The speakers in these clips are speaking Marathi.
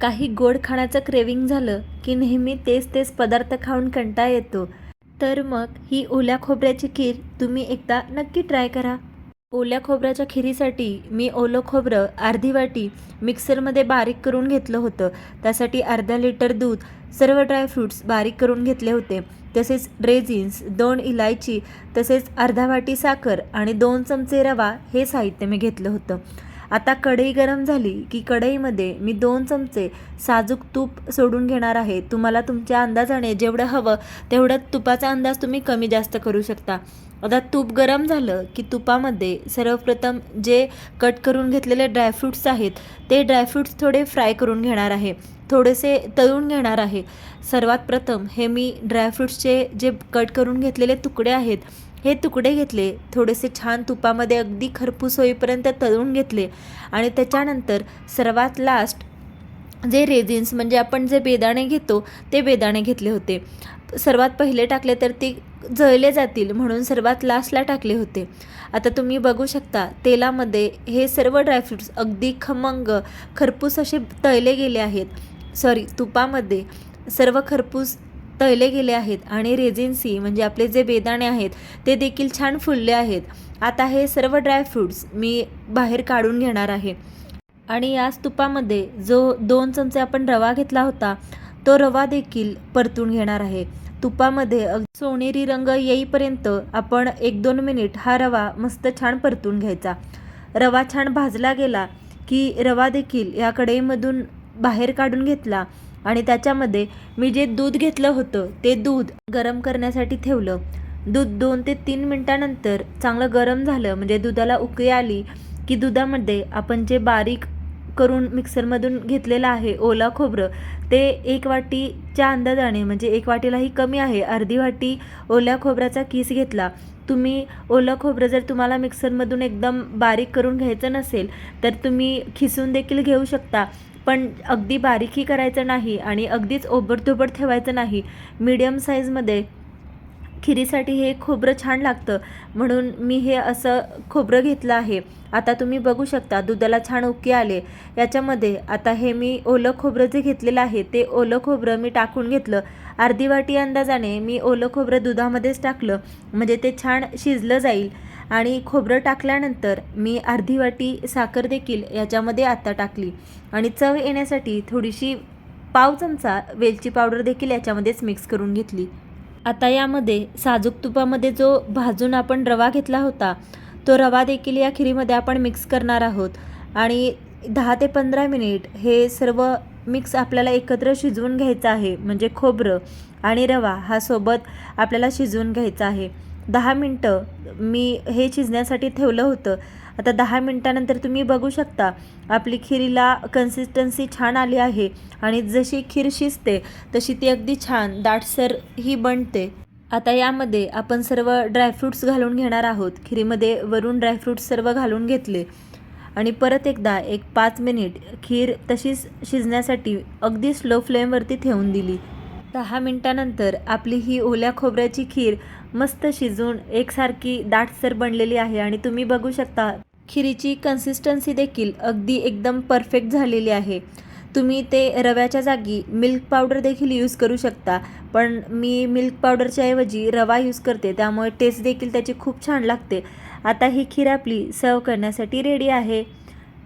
काही गोड खाण्याचं क्रेविंग झालं की नेहमी तेच तेच पदार्थ खाऊन कंटाळा येतो. तर मग ही ओल्या खोबऱ्याची खीर तुम्ही एकदा नक्की ट्राय करा. ओल्या खोबऱ्याच्या खिरीसाठी मी ओलं खोबरं अर्धी वाटी मिक्सरमध्ये बारीक करून घेतलं होतं. त्यासाठी अर्धा लिटर दूध सर्व ड्रायफ्रूट्स बारीक करून घेतले होते. तसेच ड्रेझिन्स दोन इलायची तसेच अर्धा वाटी साखर आणि दोन चमचे रवा हे साहित्य मी घेतलं होतं. आता कढई गरम झाली की कढईमध्ये मी दोन चमचे साजूक तूप सोडून घेणार आहे. तुम्हाला तुमच्या अंदाजाने जेवढं हवं तेवढं तुपाचा अंदाज तुम्ही कमी जास्त करू शकता. आता तूप गरम झालं की तुपामध्ये सर्वप्रथम जे कट करून घेतलेले ड्रायफ्रूट्स आहेत ते ड्रायफ्रूट्स थोडे फ्राय करून घेणार आहे. थोडेसे तळून घेणार आहे. सर्वात प्रथम हे मी ड्रायफ्रूट्सचे जे कट करून घेतलेले तुकडे आहेत हे तुकडे घेतले थोडेसे छान तुपामध्ये अगदी खरपूस होईपर्यंत तळून घेतले आणि त्याच्यानंतर सर्वात लास्ट जे रेझिन्स म्हणजे आपण जे बेदाणे घेतो ते बेदाणे घेतले होते. सर्वात पहिले टाकले तर ते जळले जातील म्हणून सर्वात लास्टला टाकले होते. आता तुम्ही बघू शकता तेलामध्ये हे सर्व ड्रायफ्रूट्स अगदी खमंग खरपूस असे तळले गेले आहेत. सॉरी तुपामध्ये सर्व खरपूस तळले गेले आहेत आणि रेजिन्सी म्हणजे आपले जे बेदाणे आहेत ते देखील छान फुलले आहेत. आता हे सर्व ड्रायफ्रूट्स मी बाहेर काढून घेणार आहे. आणि याच तुपामध्ये जो दोन चमचे आपण रवा घेतला होता तो रवा देखील परतून घेणार आहे. तुपामध्ये अग- सोनेरी रंग येईपर्यंत आपण एक दोन मिनिट हा रवा मस्त छान परतून घ्यायचा. रवा छान भाजला गेला की रवा देखील या कढईमधून बाहेर काढून घेतला आणि त्याच्यामध्ये मी जे दूध घेतलं होतं ते दूध गरम करण्यासाठी ठेवलं. दूध दोन ते तीन मिनटानंतर चांगलं गरम झालं. म्हणजे दुधाला उकळी आली की दुधामध्ये आपण जे बारीक करून मिक्सरमधून घेतलेलं आहे ओला खोबरं ते एक वाटीच्या अंदाजाने म्हणजे एक वाटीलाही कमी आहे. अर्धी वाटी ओल्या खोबऱ्याचा किस घेतला. तुम्ही ओलं खोबरं जर तुम्हाला मिक्सरमधून एकदम बारीक करून घ्यायचं नसेल तर तुम्ही खिसून देखील घेऊ शकता. पण अगदी बारीकही करायचं नाही आणि अगदीच ओबडधोबड ठेवायचं नाही. मीडियम साईजमध्ये खिरीसाठी हे खोबरं छान लागतं. म्हणून मी हे असं खोबरं घेतलं आहे. आता तुम्ही बघू शकता दुधाला छान उके आले. याच्यामध्ये आता हे मी ओलं खोबरं जे घेतलेलं आहे ते ओलं खोबरं मी टाकून घेतलं. अर्धी वाटी अंदाजाने मी ओलं खोबरं दुधामध्येच टाकलं. म्हणजे ते छान शिजलं जाईल. आणि खोबरं टाकल्यानंतर मी अर्धी वाटी साखर देखील याच्यामध्ये आता टाकली. आणि चव येण्यासाठी थोडीशी पाव चमचा वेलची पावडर देखील याच्यामध्येच मिक्स करून घेतली. आता यामध्ये साजूक तुपामध्ये जो भाजून आपण रवा घेतला होता तो रवा देखील या खिरीमध्ये आपण मिक्स करणार आहोत. आणि दहा ते पंधरा मिनिट हे सर्व मिक्स आपल्याला एकत्र शिजवून घ्यायचं आहे म्हणजे खोबरं आणि रवा हा सोबत आपल्याला शिजवून घ्यायचा आहे. दहा मिनटं मी हे शिजण्यासाठी ठेवलं होतं. आता दहा मिनटानंतर तुम्ही बघू शकता आपली खिरीला कन्सिस्टन्सी छान आली आहे आणि जशी खीर शिजते तशी ती अगदी छान दाटसर ही बनते. आता यामध्ये आपण सर्व ड्रायफ्रूट्स घालून घेणार आहोत. खिरीमध्ये वरून ड्रायफ्रूट्स सर्व घालून घेतले. आणि परत एकदा एक पाच मिनिट खीर तशीच शिजण्यासाठी अगदी स्लो फ्लेमवरती ठेवून दिली. दहा मिनटानंतर आपली ही ओल्या खोबऱ्याची खीर मस्त शिजून एकसारखी दाटसर बनलेली आहे आणि तुम्ही बघू शकता खिरीची कन्सिस्टन्सी देखील अगदी एकदम परफेक्ट झालेली आहे. तुम्ही ते रव्याच्या जागी मिल्क पावडर देखील यूज करू शकता पण मी मिल्क पावडरच्या ऐवजी रवा यूज करते त्यामुळे टेस्ट देखील त्याची खूप छान लागते. आता ही खीर आपली सर्व करण्यासाठी रेडी आहे.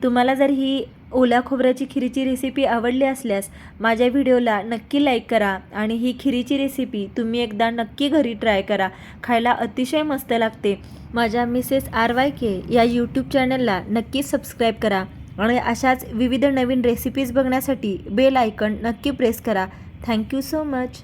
तुम्हाला जर ही ओल्या खोबऱ्याची खिरीची रेसिपी आवडली असल्यास माझ्या व्हिडिओला नक्की लाईक करा आणि ही खिरीची रेसिपी तुम्ही एकदा नक्की घरी ट्राय करा. खायला अतिशय मस्त लागते. माझ्या मिसेस आर वाय के या यूट्यूब चॅनलला नक्की सबस्क्राईब करा आणि अशाच विविध नवीन रेसिपीज बघण्यासाठी बेल आयकन नक्की प्रेस करा. Thank you so much